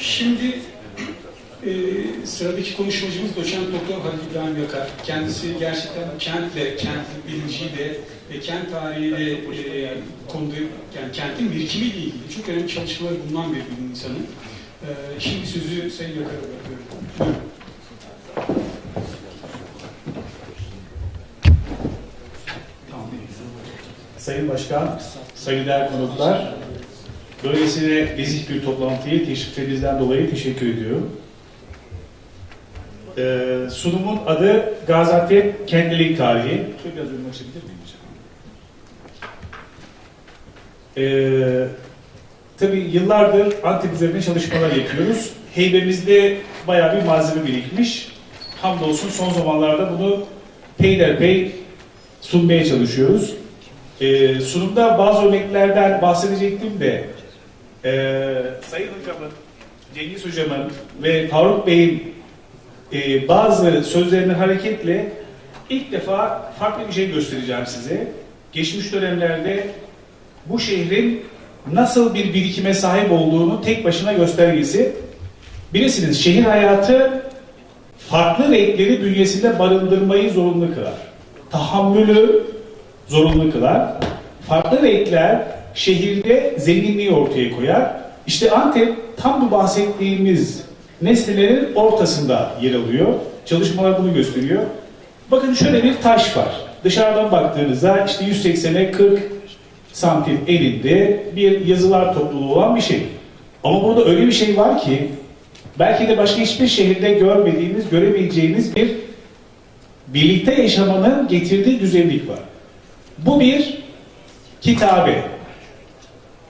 Şimdi e, sıradaki konuşmacımız doçent doktor Halil İbrahim Yakar. Kendisi gerçekten kentle, kent bilinciyle ve kent tarihiyle e, konuda yani kentin birikimiyle ilgili çok önemli çalışmaları bulunan bir bilim insanı. E, şimdi sözü Sayın Yakar'a bırakıyorum. Buyurun. Sayın Başkan, sayılar konuklar, böylesine nezih bir toplantıya teşriflerinizden dolayı teşekkür ediyorum. Ee, sunumun adı Gaziantep Kentlilik Tarihi. Şöyle biraz önüme açabilir miyim? Ee, tabii yıllardır Antep üzerine çalışmalar yapıyoruz. Heybemizde bayağı bir malzeme birikmiş. Hamdolsun son zamanlarda bunu peyderpey sunmaya çalışıyoruz. Ee, sunumda bazı örneklerden bahsedecektim de e, Sayın Hocam'ın, Cengiz Hocam'ın ve Faruk Bey'in e, bazı sözlerinin hareketle ilk defa farklı bir şey göstereceğim size. Geçmiş dönemlerde bu şehrin nasıl bir birikime sahip olduğunu tek başına göstergesi. Bilirsiniz şehir hayatı farklı renkleri bünyesinde barındırmayı zorunlu kılar. Tahammülü zorunlu kılar. Farklı renkler şehirde zenginliği ortaya koyar. İşte Antep tam bu bahsettiğimiz nesnelerin ortasında yer alıyor. Çalışmalar bunu gösteriyor. Bakın şöyle bir taş var. Dışarıdan baktığınızda işte 180'e 40 santim elinde bir yazılar topluluğu olan bir şey. Ama burada öyle bir şey var ki belki de başka hiçbir şehirde görmediğiniz, göremeyeceğiniz bir birlikte yaşamanın getirdiği güzellik var. Bu bir kitabe.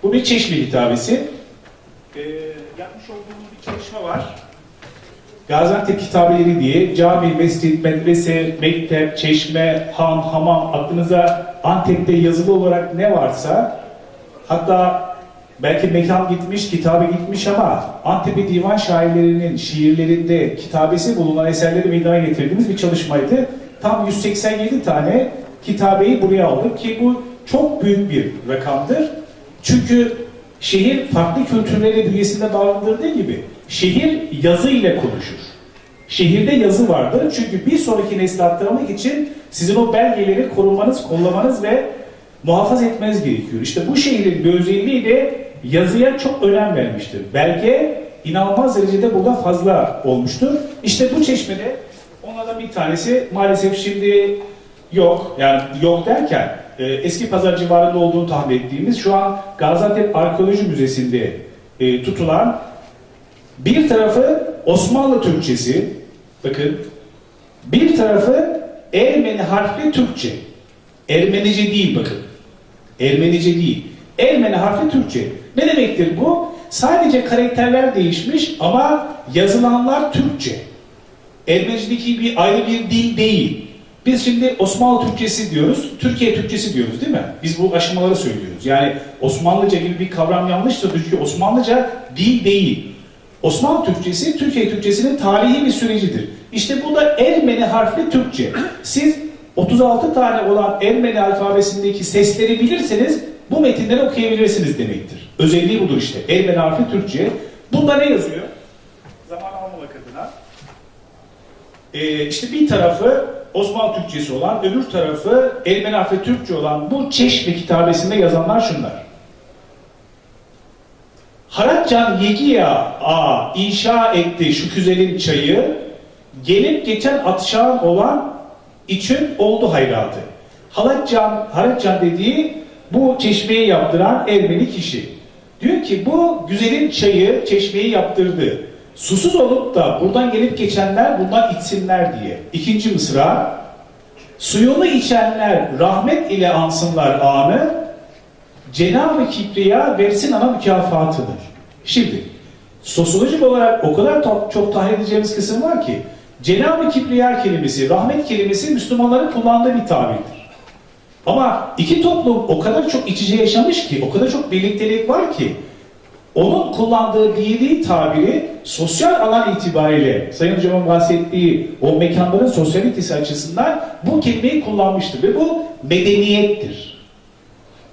Bu bir çeşme kitabesi. Ee, yapmış olduğumuz bir çalışma var. Gaziantep kitabeleri diye cami, mescit, medrese, mektep, çeşme, han, hamam aklınıza Antep'te yazılı olarak ne varsa hatta belki mekan gitmiş, kitabe gitmiş ama Antep'e divan şairlerinin şiirlerinde kitabesi bulunan eserleri meydana getirdiğimiz bir çalışmaydı. Tam 187 tane kitabeyi buraya aldık ki bu çok büyük bir rakamdır. Çünkü şehir farklı kültürleri bünyesinde barındırdığı gibi şehir yazı ile konuşur. Şehirde yazı vardır çünkü bir sonraki nesle aktarmak için sizin o belgeleri korumanız, kollamanız ve muhafaza etmeniz gerekiyor. İşte bu şehrin bir özelliği de yazıya çok önem vermiştir. Belge inanılmaz derecede burada fazla olmuştur. İşte bu çeşmede onlardan bir tanesi maalesef şimdi yok. Yani yok derken e, eski pazar civarında olduğunu tahmin ettiğimiz şu an Gaziantep Arkeoloji Müzesi'nde e, tutulan bir tarafı Osmanlı Türkçesi bakın bir tarafı Ermeni harfli Türkçe. Ermenice değil bakın. Ermenice değil. Ermeni harfli Türkçe. Ne demektir bu? Sadece karakterler değişmiş ama yazılanlar Türkçe. Ermenice'deki bir ayrı bir dil değil. Biz şimdi Osmanlı Türkçesi diyoruz, Türkiye Türkçesi diyoruz değil mi? Biz bu aşamaları söylüyoruz. Yani Osmanlıca gibi bir kavram yanlıştır çünkü Osmanlıca dil değil. Osmanlı Türkçesi, Türkiye Türkçesinin tarihi bir sürecidir. İşte bu da Ermeni harfli Türkçe. Siz 36 tane olan Ermeni alfabesindeki sesleri bilirseniz bu metinleri okuyabilirsiniz demektir. Özelliği budur işte. Ermeni harfli Türkçe. Bunda ne yazıyor? Zaman almamak adına. Ee, işte bir tarafı Osmanlı Türkçesi olan, öbür tarafı Ermeni harfli Türkçe olan bu Çeşme kitabesinde yazanlar şunlar. Haratcan Yegiya A inşa etti şu güzelin çayı, gelip geçen atşağın olan için oldu hayratı. Halatcan, Haratcan dediği bu çeşmeyi yaptıran Ermeni kişi. Diyor ki bu güzelin çayı çeşmeyi yaptırdı. Susuz olup da buradan gelip geçenler bundan içsinler diye. İkinci mısra. Suyunu içenler rahmet ile ansınlar anı. Cenab-ı Kibriya versin ana mükafatıdır. Şimdi sosyolojik olarak o kadar çok tahlil edeceğimiz kısım var ki Cenab-ı Kibriya kelimesi, rahmet kelimesi Müslümanların kullandığı bir tabirdir. Ama iki toplum o kadar çok iç içe yaşamış ki, o kadar çok birliktelik var ki onun kullandığı dini tabiri sosyal alan itibariyle Sayın Hocam'ın bahsettiği o mekanların sosyalitesi açısından bu kelimeyi kullanmıştır ve bu medeniyettir.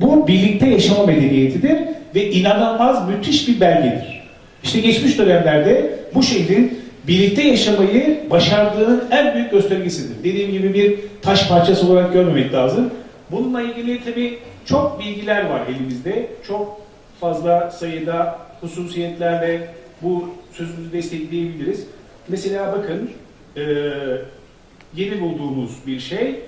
Bu birlikte yaşama medeniyetidir ve inanılmaz müthiş bir belgedir. İşte geçmiş dönemlerde bu şehrin birlikte yaşamayı başardığının en büyük göstergesidir. Dediğim gibi bir taş parçası olarak görmemek lazım. Bununla ilgili tabii çok bilgiler var elimizde. Çok fazla sayıda hususiyetlerle bu sözümüzü destekleyebiliriz. Mesela bakın eee, yeni bulduğumuz bir şey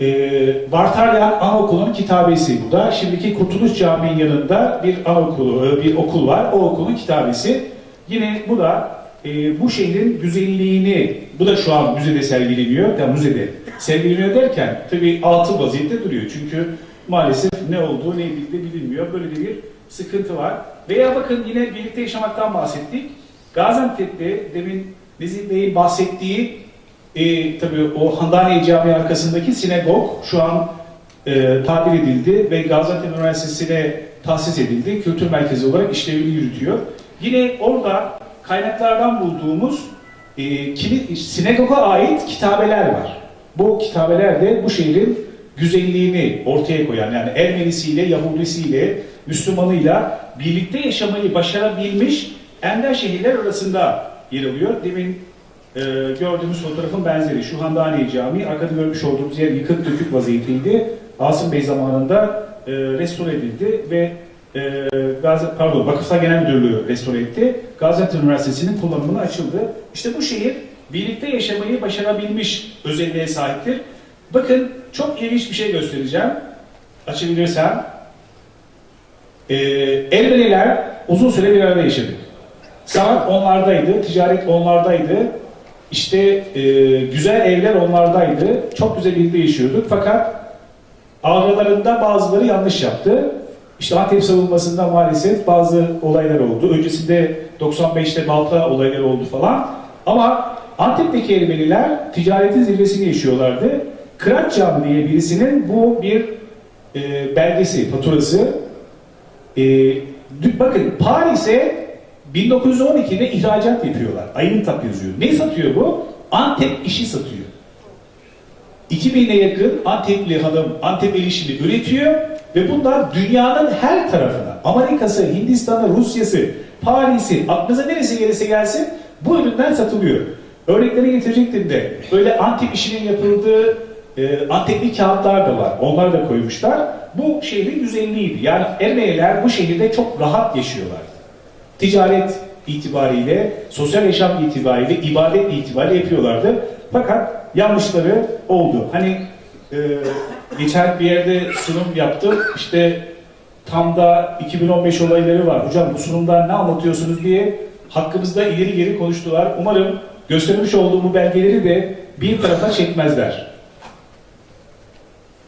e, Bartalyan Anaokulu'nun kitabesi bu da. Şimdiki Kurtuluş Camii'nin yanında bir anaokulu, e, bir okul var. O okulun kitabesi. Yine bu da e, bu şehrin güzelliğini, bu da şu an müzede sergileniyor. Ya müzede sergileniyor derken tabii altı vaziyette duruyor. Çünkü maalesef ne olduğu ne edildiği bilinmiyor. Böyle bir sıkıntı var. Veya bakın yine birlikte yaşamaktan bahsettik. Gaziantep'te demin Nezih Bey'in bahsettiği e, tabii o Handaniye Camii arkasındaki sinagog şu an e, tabir edildi ve Gaziantep Üniversitesi'ne tahsis edildi. Kültür merkezi olarak işlevini yürütüyor. Yine orada kaynaklardan bulduğumuz e, kili, sinagoga ait kitabeler var. Bu kitabeler de bu şehrin güzelliğini ortaya koyan yani Ermenisiyle, Yahudisiyle, Müslümanıyla birlikte yaşamayı başarabilmiş ender şehirler arasında yer alıyor. Demin e, gördüğümüz fotoğrafın benzeri. Şu Handaniye Camii, arkada görmüş olduğumuz yer yıkık dökük vaziyetteydi. Asım Bey zamanında e, restore edildi ve e, Gazi, pardon, Vakıflar Genel Müdürlüğü restore etti. Gaziantep Üniversitesi'nin kullanımına açıldı. İşte bu şehir birlikte yaşamayı başarabilmiş özelliğe sahiptir. Bakın çok ilginç bir şey göstereceğim. Açabilirsem. E, Ermeniler uzun süre bir arada yaşadı. Sanat onlardaydı, ticaret onlardaydı. İşte e, güzel evler onlardaydı. Çok güzel birlikte yaşıyorduk. Fakat aralarında bazıları yanlış yaptı. İşte Antep savunmasında maalesef bazı olaylar oldu. Öncesinde 95'te Balta olayları oldu falan. Ama Antep'teki Ermeniler ticaretin zirvesini yaşıyorlardı. Kıraç Camii diye birisinin bu bir e, belgesi, faturası. E, bakın Paris'e 1912'de ihracat yapıyorlar. Ayın tap yazıyor. Ne satıyor bu? Antep işi satıyor. 2000'e yakın Antepli hanım Antep el işini üretiyor ve bunlar dünyanın her tarafına, Amerika'sı, Hindistan'ı, Rusya'sı, Paris'i, aklınıza neresi gelirse gelsin bu üründen satılıyor. Örnekleri getirecektim de böyle Antep işinin yapıldığı e, Antepli kağıtlar da var. Onları da koymuşlar. Bu şehrin güzelliğiydi. Yani Ermeniler bu şehirde çok rahat yaşıyorlar ticaret itibariyle, sosyal yaşam itibariyle, ibadet itibariyle yapıyorlardı. Fakat yanlışları oldu. Hani e, geçen bir yerde sunum yaptım. İşte tam da 2015 olayları var. Hocam bu sunumda ne anlatıyorsunuz diye hakkımızda ileri geri konuştular. Umarım göstermiş olduğum bu belgeleri de bir tarafa çekmezler.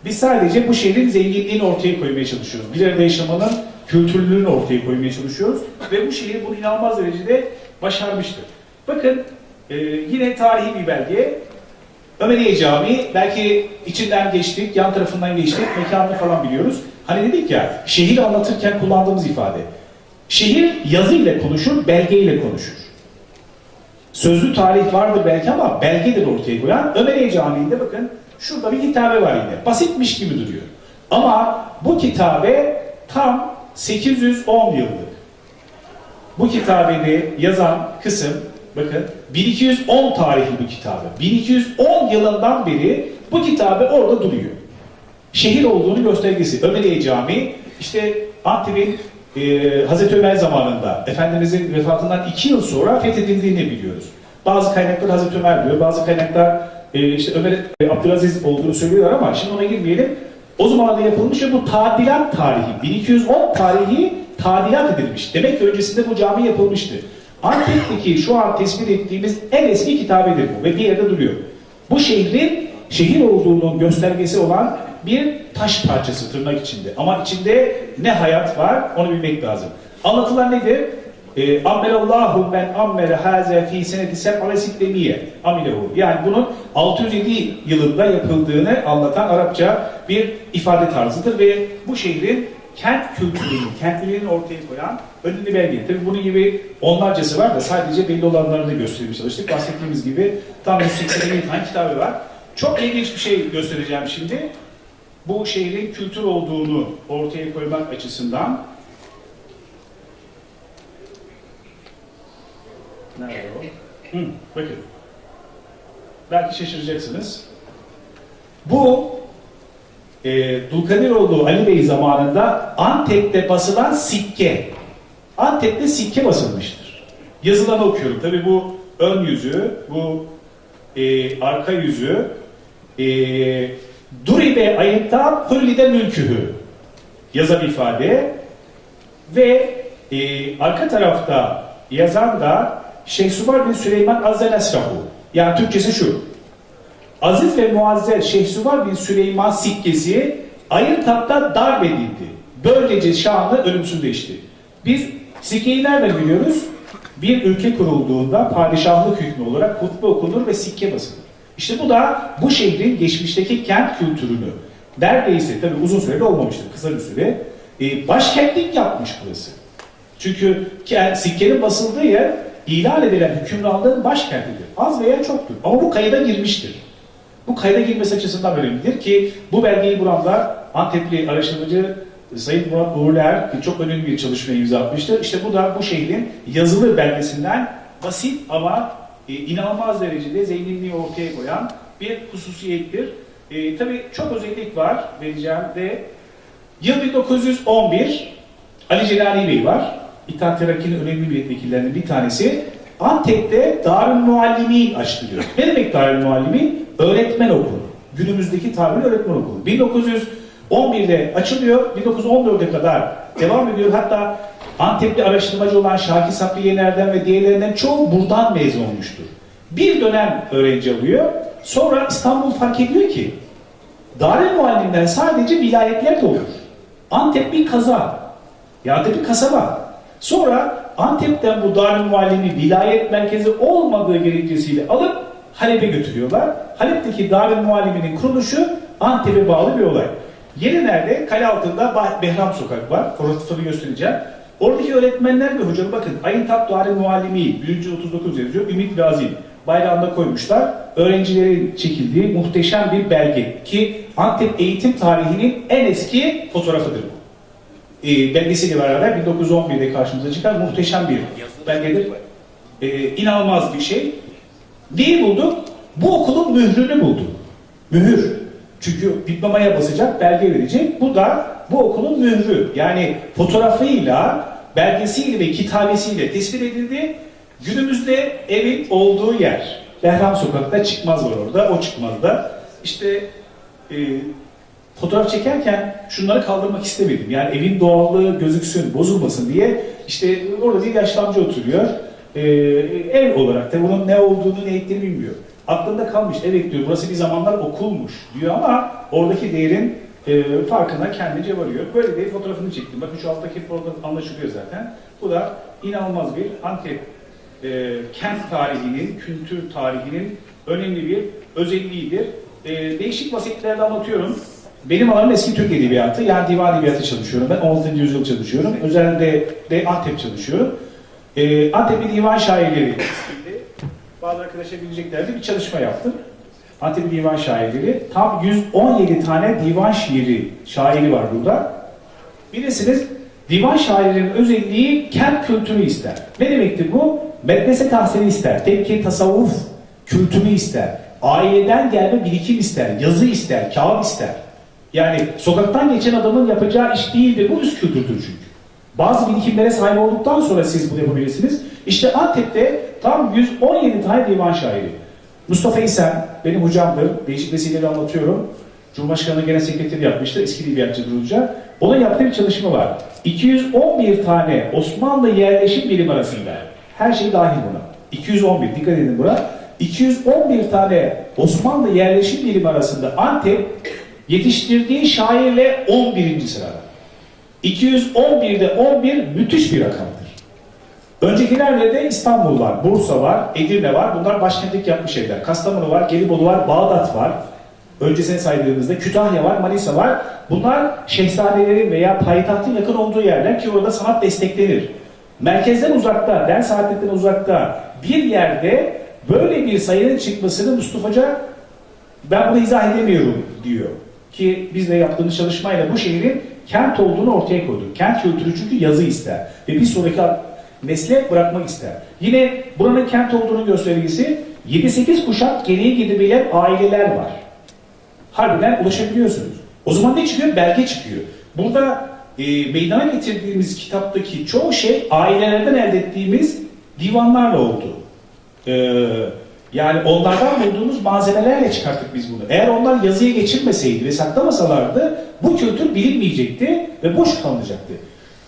Biz sadece bu şehrin zenginliğini ortaya koymaya çalışıyoruz. Bir arada yaşamanın kültürlülüğünü ortaya koymaya çalışıyoruz. Ve bu şehir bunu inanılmaz derecede başarmıştır. Bakın e, yine tarihi bir belge. Ömeriye Camii, belki içinden geçtik, yan tarafından geçtik, mekanını falan biliyoruz. Hani dedik ya, şehir anlatırken kullandığımız ifade. Şehir yazıyla konuşur, belgeyle konuşur. Sözlü tarih vardır belki ama belgedir ortaya koyan. Ömeriye Camii'nde bakın şurada bir kitabe var yine. Basitmiş gibi duruyor. Ama bu kitabe tam 810 yıllık. Bu kitabede yazan kısım bakın 1210 tarihli bu kitabe. 1210 yılından beri bu kitabe orada duruyor. Şehir olduğunu göstergesi. Ömeriye Camii işte Antep'in e, Hazreti Ömer zamanında Efendimizin vefatından iki yıl sonra fethedildiğini biliyoruz. Bazı kaynaklar Hazreti Ömer diyor, bazı kaynaklar e, işte Ömer e, Abdülaziz olduğunu söylüyorlar ama şimdi ona girmeyelim. O zamanlarda yapılmış ve bu tadilat tarihi, 1210 tarihi tadilat edilmiş. Demek ki öncesinde bu cami yapılmıştı. Antep'teki şu an tespit ettiğimiz en eski kitabedir bu ve bir yerde duruyor. Bu şehrin şehir olduğunun göstergesi olan bir taş parçası tırnak içinde. Ama içinde ne hayat var onu bilmek lazım. Anlatılan nedir? E, Ammerallahu men ammere haze fi seneti seb'ale siklemiye amilehu. Yani bunun 607 yılında yapıldığını anlatan Arapça bir ifade tarzıdır ve bu şehrin kent kültürünü, kentliliğini ortaya koyan önemli belge. Tabii bunun gibi onlarcası var da sadece belli olanlarını göstermeye çalıştık. Bahsettiğimiz gibi tam 187 tane kitabı var. Çok ilginç bir şey göstereceğim şimdi. Bu şehrin kültür olduğunu ortaya koymak açısından Nerede o? Hı, bakın. Belki şaşıracaksınız. Bu e, Dulkadiroğlu Ali Bey zamanında Antep'te basılan sikke. Antep'te sikke basılmıştır. Yazılanı okuyorum. Tabi bu ön yüzü, bu e, arka yüzü. E, Duribe ayetta hullide mülkühü yazan ifade ve e, arka tarafta yazan da Şeyhsuvar bin Süleyman Azzel Esrahu. Yani Türkçesi şu. Aziz ve muazzez Şeyhsuvar bin Süleyman sikkesi Ayırtap'ta darp edildi. Böylece şanı ölümsüzleşti. Biz sikkeyi nereden biliyoruz? Bir ülke kurulduğunda padişahlık hükmü olarak hutbe okunur ve sikke basılır. İşte bu da bu şehrin geçmişteki kent kültürünü neredeyse tabi uzun süreli olmamıştır, kısa bir süre e, başkentlik yapmış burası. Çünkü ke- sikkenin basıldığı yer ilan edilen hükümranlığın başkentidir. Az veya çoktur. Ama bu kayda girmiştir. Bu kayda girmesi açısından önemlidir ki bu belgeyi buranlar Antepli araştırmacı Sayın Murat Uğurlar ki çok önemli bir çalışma imza atmıştır. İşte bu da bu şehrin yazılı belgesinden basit ama e, inanılmaz derecede zenginliği ortaya koyan bir hususiyettir. E, tabii çok özellik var vereceğim de yıl 1911 Ali Celali Bey var. İttihat Terakki'nin önemli milletvekillerinden bir tanesi. Antep'te Darül Muallimin açtırıyor. Ne demek Darül Muallimin? Öğretmen okulu. Günümüzdeki tabiri öğretmen okulu. 1911'de açılıyor, 1914'e kadar devam ediyor. Hatta Antepli araştırmacı olan Şakir Sabri Yener'den ve diğerlerinden çoğu buradan mezun olmuştur. Bir dönem öğrenci alıyor. Sonra İstanbul fark ediyor ki Darül Muallim'den sadece vilayetler olur. Antep bir kaza. Ya Antep bir kasaba. Sonra Antep'ten bu Darül Muallim'i vilayet merkezi olmadığı gerekçesiyle alıp Halep'e götürüyorlar. Halep'teki Darül Muallim'in kuruluşu Antep'e bağlı bir olay. Yeri nerede? Kale altında Behram Sokak var. Fotoğrafını göstereceğim. Oradaki öğretmenler ve hocalar bakın Ayın Darül Muallimi 139 yazıyor. Ümit Gazi bayrağında koymuşlar. Öğrencilerin çekildiği muhteşem bir belge ki Antep eğitim tarihinin en eski fotoğrafıdır bu e, belgesiyle beraber 1911'de karşımıza çıkan muhteşem bir belgedir. E, inanılmaz bir şey. Neyi bulduk? Bu okulun mührünü bulduk. Mühür. Çünkü diplomaya basacak, belge verecek. Bu da bu okulun mührü. Yani fotoğrafıyla, belgesiyle ve kitabesiyle tespit edildi. Günümüzde evin olduğu yer. Behram Sokak'ta çıkmaz var orada. O çıkmaz da. İşte e, fotoğraf çekerken şunları kaldırmak istemedim. Yani evin doğallığı gözüksün, bozulmasın diye. İşte orada bir yaşlı amca oturuyor. Ee, ev olarak da bunun ne olduğunu, ne ettiğini bilmiyor. Aklında kalmış, evet diyor burası bir zamanlar okulmuş diyor ama oradaki değerin e, farkına kendince varıyor. Böyle bir fotoğrafını çektim. Bakın şu alttaki fotoğraf anlaşılıyor zaten. Bu da inanılmaz bir Antep e, kent tarihinin, kültür tarihinin önemli bir özelliğidir. E, değişik vasiyetlerde anlatıyorum. Benim alanım eski Türk Edebiyatı, yani divan edebiyatı çalışıyorum. Ben 16. yüzyıl çalışıyorum. Özellikle de Antep çalışıyorum. Ee, Antep'in divan şairleri bazı arkadaşlar bileceklerdi bir çalışma yaptım. Antep'in divan şairleri. Tam 117 tane divan şiiri, şairi var burada. Bilirsiniz divan şairlerinin özelliği kent kültürü ister. Ne demektir bu? Medrese tahsili ister, tekke, tasavvuf kültürü ister. Aileden gelme birikim ister, yazı ister, kağıt ister. Yani sokaktan geçen adamın yapacağı iş değildir. Bu üst kültürdür çünkü. Bazı birikimlere sahip olduktan sonra siz bunu yapabilirsiniz. İşte Antep'te tam 117 tane divan şairi. Mustafa İsen benim hocamdır. Değişik vesileleri anlatıyorum. Cumhurbaşkanı Genel Sekreteri yapmıştı. Eski edebiyatçıdır hoca. Onun yaptığı bir çalışma var. 211 tane Osmanlı yerleşim birim arasında. Her şey dahil buna. 211 dikkat edin buna. 211 tane Osmanlı yerleşim birim arasında Antep yetiştirdiği şairle 11. sırada. 211'de 11 müthiş bir rakamdır. Öncekilerde de İstanbul var, Bursa var, Edirne var. Bunlar başkentlik yapmış evler. Kastamonu var, Gelibolu var, Bağdat var. Öncesine saydığımızda Kütahya var, Manisa var. Bunlar şehzadelerin veya payitahtın yakın olduğu yerler ki orada sanat desteklenir. Merkezden uzakta, ders saatlerinden uzakta bir yerde böyle bir sayının çıkmasını Mustafa Hoca ben bunu izah edemiyorum diyor. Ki biz de yaptığımız çalışmayla bu şehrin kent olduğunu ortaya koyduk. Kent kültürü çünkü yazı ister. Ve bir sonraki nesle bırakmak ister. Yine buranın kent olduğunu göstergesi 7-8 kuşak geriye gidebilen aileler var. Harbiden ulaşabiliyorsunuz. O zaman ne çıkıyor? Belge çıkıyor. Burada e, meydana getirdiğimiz kitaptaki çoğu şey ailelerden elde ettiğimiz divanlarla oldu. Ee, yani onlardan bulduğumuz malzemelerle çıkarttık biz bunu. Eğer onlar yazıya geçirmeseydi ve saklamasalardı bu kültür bilinmeyecekti ve boş kalınacaktı.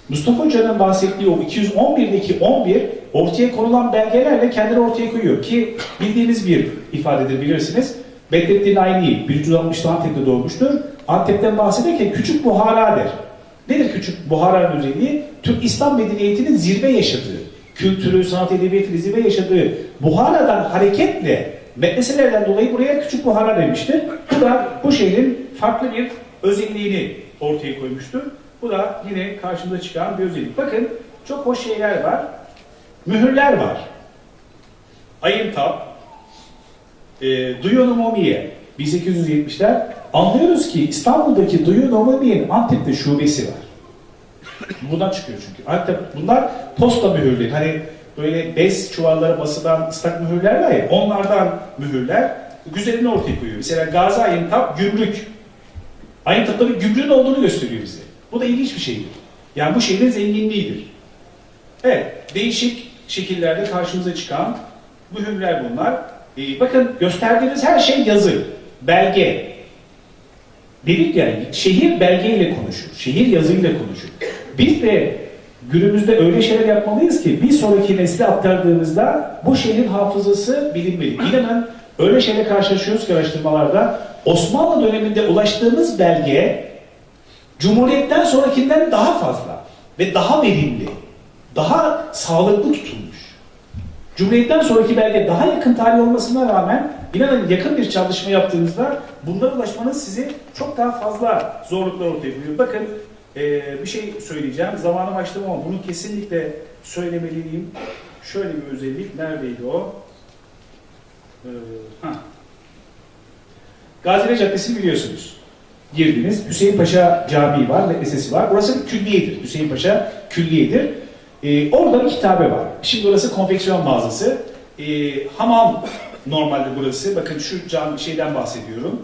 Mustafa Hoca'nın bahsettiği o 211'deki 11 ortaya konulan belgelerle kendini ortaya koyuyor ki bildiğiniz bir ifadedir bilirsiniz. Bedrettin Ayni 1360'da Antep'te doğmuştur. Antep'ten bahsederken küçük Buhara der. Nedir küçük Buhara'nın özelliği? Türk İslam medeniyetinin zirve yaşadığı, kültürü, sanat edebiyatı zirve yaşadığı Buhara'dan hareketle medreselerden dolayı buraya küçük Buhara demiştir. Bu da bu şehrin farklı bir özelliğini ortaya koymuştur. Bu da yine karşımıza çıkan bir özellik. Bakın çok hoş şeyler var. Mühürler var. Ayıntap, e, Duyunomomiye 1870'ler anlıyoruz ki İstanbul'daki Duyunomomiye'nin Antep'te şubesi var. Buradan çıkıyor çünkü. Antep bunlar posta mühürleri. Hani böyle bez çuvallara basılan ıslak mühürler var ya onlardan mühürler güzelini ortaya koyuyor. Mesela Gazi Ayıntap gümrük. Ayıntap'ta bir gümrüğün olduğunu gösteriyor bize. Bu da ilginç bir şeydir. Yani bu şehrin zenginliğidir. Evet, değişik şekillerde karşımıza çıkan mühürler bunlar. Ee, bakın gösterdiğiniz her şey yazı, belge. Dedik ya, şehir belgeyle konuşur, şehir yazıyla konuşur. Biz de günümüzde öyle şeyler yapmalıyız ki bir sonraki nesle aktardığımızda bu şehrin hafızası bilinmeli. İnanın öyle şeyle karşılaşıyoruz ki araştırmalarda Osmanlı döneminde ulaştığımız belge Cumhuriyetten sonrakinden daha fazla ve daha verimli, daha sağlıklı tutulmuş. Cumhuriyetten sonraki belge daha yakın tarih olmasına rağmen inanın yakın bir çalışma yaptığınızda bunlara ulaşmanız sizi çok daha fazla zorluklar ortaya koyuyor. Bakın eee, bir şey söyleyeceğim. Zamanım açtım ama bunu kesinlikle söylemeliyim. Şöyle bir özellik. Neredeydi o? Ee, hah. Gazile Caddesi'ni biliyorsunuz. Girdiniz. Hüseyin Paşa Camii var, medresesi var. Bir külliyedir. Hüseyin Paşa külliyedir. Ee, orada bir kitabe var. Şimdi orası konfeksiyon mağazası. Ee, hamam normalde burası. Bakın şu cam şeyden bahsediyorum.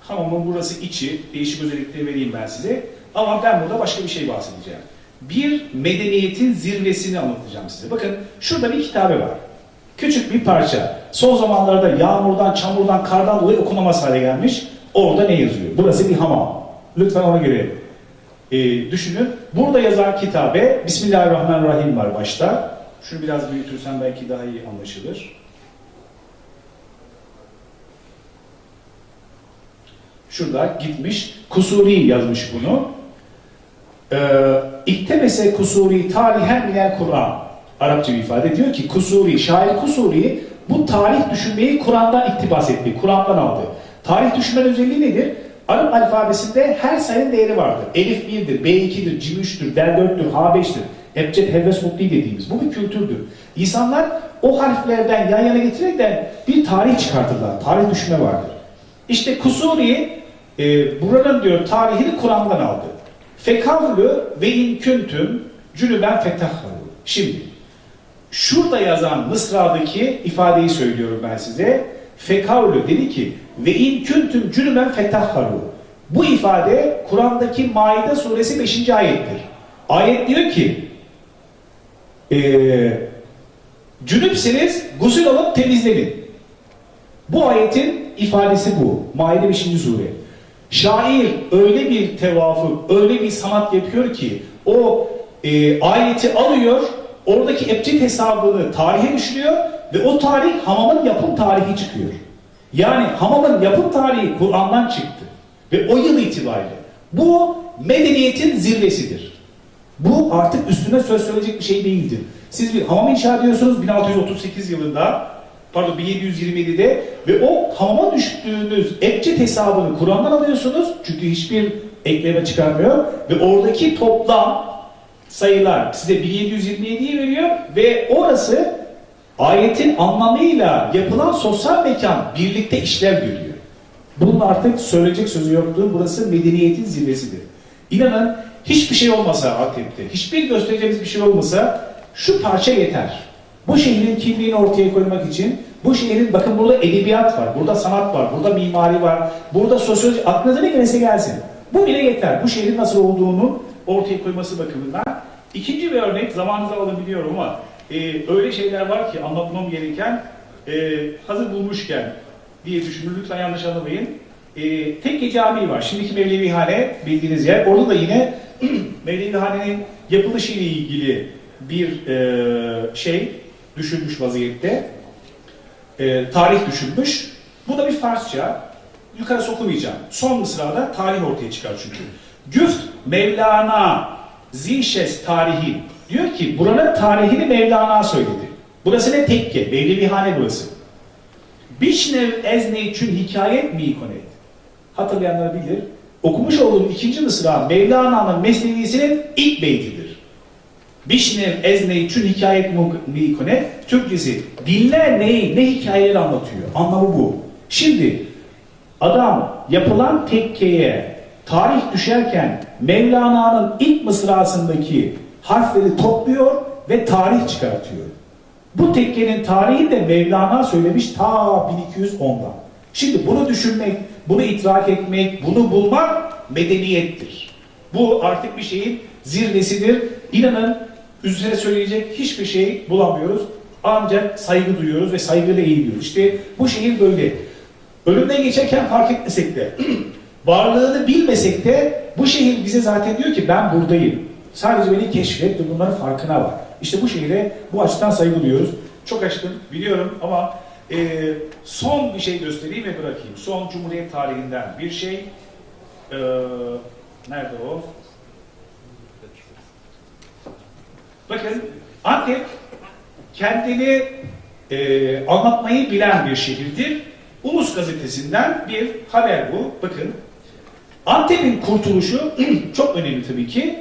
Hamamın burası içi. Değişik özellikleri vereyim ben size. Ama ben burada başka bir şey bahsedeceğim. Bir medeniyetin zirvesini anlatacağım size. Bakın şurada bir kitabe var. Küçük bir parça. Son zamanlarda yağmurdan, çamurdan, kardan dolayı okunamaz hale gelmiş. Orada ne yazıyor? Burası bir hamam. Lütfen ona göre e, düşünün. Burada yazan kitabe Bismillahirrahmanirrahim var başta. Şunu biraz büyütürsem belki daha iyi anlaşılır. Şurada gitmiş. Kusuri yazmış bunu. Ee, İktemese kusuri tarihen minel Kur'an. Arapça bir ifade diyor ki kusuri, şair kusuri bu tarih düşünmeyi Kur'an'dan iktibas etti. Kur'an'dan aldı. Tarih düşünme özelliği nedir? Arap alfabesinde her sayının değeri vardır. Elif 1'dir, B2'dir, Cim 3'tür, Del 4'tür, H 5'tir. Ebced, Hevves, Mutli dediğimiz. Bu bir kültürdür. İnsanlar o harflerden yan yana getirerekten bir tarih çıkartırlar. Tarih düşünme vardır. İşte Kusuri e, buranın diyor tarihini Kur'an'dan aldı. Fekavlu ve in küntüm cünüben fetahharu. Şimdi şurada yazan Mısra'daki ifadeyi söylüyorum ben size. Fekavlu dedi ki ve in küntüm cünüben fetahharu. Bu ifade Kur'an'daki Maide suresi 5. ayettir. Ayet diyor ki eee cünüpseniz gusül alıp temizlenin. Bu ayetin ifadesi bu. Maide 5. sure. Şair öyle bir tevafuk, öyle bir sanat yapıyor ki o e, ayeti alıyor, oradaki ebced hesabını tarihe düşürüyor ve o tarih hamamın yapım tarihi çıkıyor. Yani hamamın yapım tarihi Kur'an'dan çıktı. Ve o yıl itibariyle. Bu medeniyetin zirvesidir. Bu artık üstüne söz söyleyecek bir şey değildir. Siz bir hamam inşa ediyorsunuz 1638 yılında, pardon 1727'de ve o hamama düştüğünüz ebced hesabını Kur'an'dan alıyorsunuz. Çünkü hiçbir ekleme çıkarmıyor. Ve oradaki toplam sayılar size 1727'yi veriyor ve orası ayetin anlamıyla yapılan sosyal mekan birlikte işlev görüyor. Bunun artık söyleyecek sözü yoktur. Burası medeniyetin zirvesidir. İnanın hiçbir şey olmasa Antep'te, hiçbir göstereceğimiz bir şey olmasa şu parça yeter. Bu şehrin kimliğini ortaya koymak için bu şehrin bakın burada edebiyat var, burada sanat var, burada mimari var, burada sosyoloji aklınıza ne gelirse gelsin. Bu bile yeter. Bu şehrin nasıl olduğunu ortaya koyması bakımından. İkinci bir örnek zamanınızı alabiliyorum ama e, öyle şeyler var ki anlatmam gereken e, hazır bulmuşken diye düşünün. Lütfen yanlış anlamayın. E, Tekke Camii var. Şimdiki Mevlevihane bildiğiniz yer. Orada da yine Mevlevihane'nin yapılışı ile ilgili bir e, şey düşünmüş vaziyette. E, tarih düşünmüş. Bu da bir Farsça. Yukarı sokumayacağım. Son mısrada tarih ortaya çıkar çünkü. Güft Mevlana Zişes tarihi. Diyor ki buranın tarihini Mevlana söyledi. Burası ne tekke? Mevlevihane burası. Bişnev ezne için hikayet mi ikonet? Hatırlayanlar bilir. Okumuş olduğum ikinci mısra Mevlana'nın mesnevisinin ilk beytidir. Bişnev ezne için hikayet mi ikonet? Türkçesi dinle neyi, ne hikayeleri anlatıyor. Anlamı bu. Şimdi adam yapılan tekkeye tarih düşerken Mevlana'nın ilk mısrasındaki harfleri topluyor ve tarih çıkartıyor. Bu tekkenin tarihi de Mevlana söylemiş ta 1210'dan. Şimdi bunu düşünmek, bunu idrak etmek, bunu bulmak medeniyettir. Bu artık bir şeyin zirvesidir. İnanın üzerine söyleyecek hiçbir şey bulamıyoruz. Ancak saygı duyuyoruz ve saygıyla eğiliyoruz. İşte bu şehir böyle. Ölümden geçerken fark etmesek de, varlığını bilmesek de bu şehir bize zaten diyor ki ben buradayım. Sadece beni keşfet ve bunların farkına var. İşte bu şehire bu açıdan saygı duyuyoruz. Çok açtım biliyorum ama e, son bir şey göstereyim ve bırakayım. Son Cumhuriyet tarihinden bir şey. E, nerede o? Bakın Antep kendini e, anlatmayı bilen bir şehirdir. Ulus gazetesinden bir haber bu. Bakın Antep'in kurtuluşu çok önemli tabii ki.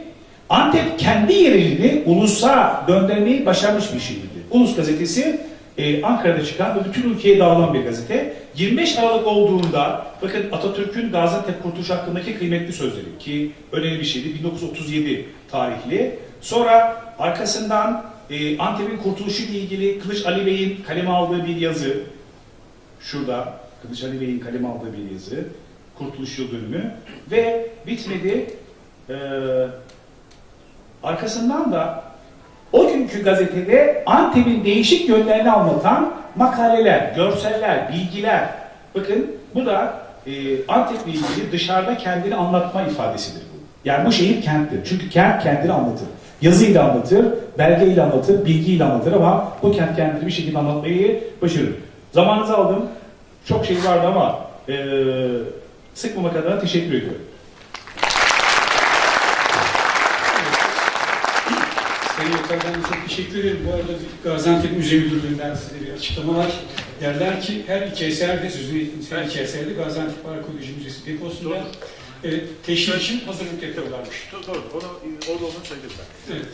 Antep kendi yerini ulusa döndürmeyi başarmış bir şehirdi. Ulus gazetesi e, Ankara'da çıkan ve bütün ülkeye dağılan bir gazete. 25 Aralık olduğunda bakın Atatürk'ün Gaziantep kurtuluşu hakkındaki kıymetli sözleri ki önemli bir şeydi 1937 tarihli. Sonra arkasından e, Antep'in kurtuluşu ile ilgili Kılıç Ali Bey'in kaleme aldığı bir yazı. Şurada Kılıç Ali Bey'in kaleme aldığı bir yazı. Kurtuluş Yıl Dönümü. Ve bitmedi. Ee, arkasından da o günkü gazetede Antep'in değişik yönlerini anlatan makaleler, görseller, bilgiler. Bakın bu da e, Antep'le ilgili dışarıda kendini anlatma ifadesidir. Yani bu şehir kenttir. Çünkü kent kendini anlatır. Yazıyla anlatır, belgeyle anlatır, bilgiyle anlatır ama bu kent kendini bir şekilde anlatmayı başarır. Zamanınızı aldım. Çok şey vardı ama e, sıkmamak adına teşekkür ediyorum. Sayın Yokar ben çok teşekkür ederim. Bu arada Gaziantep Müze Müdürlüğü'nden size bir açıklama var. Derler ki her iki eserde, sözünü ettiğiniz her iki eserde Gaziantep Arkeoloji Müzesi deposunda e, teşhir için hazırlık yapıyorlarmış. Doğru, onu, orada onu söyledim ben. Evet.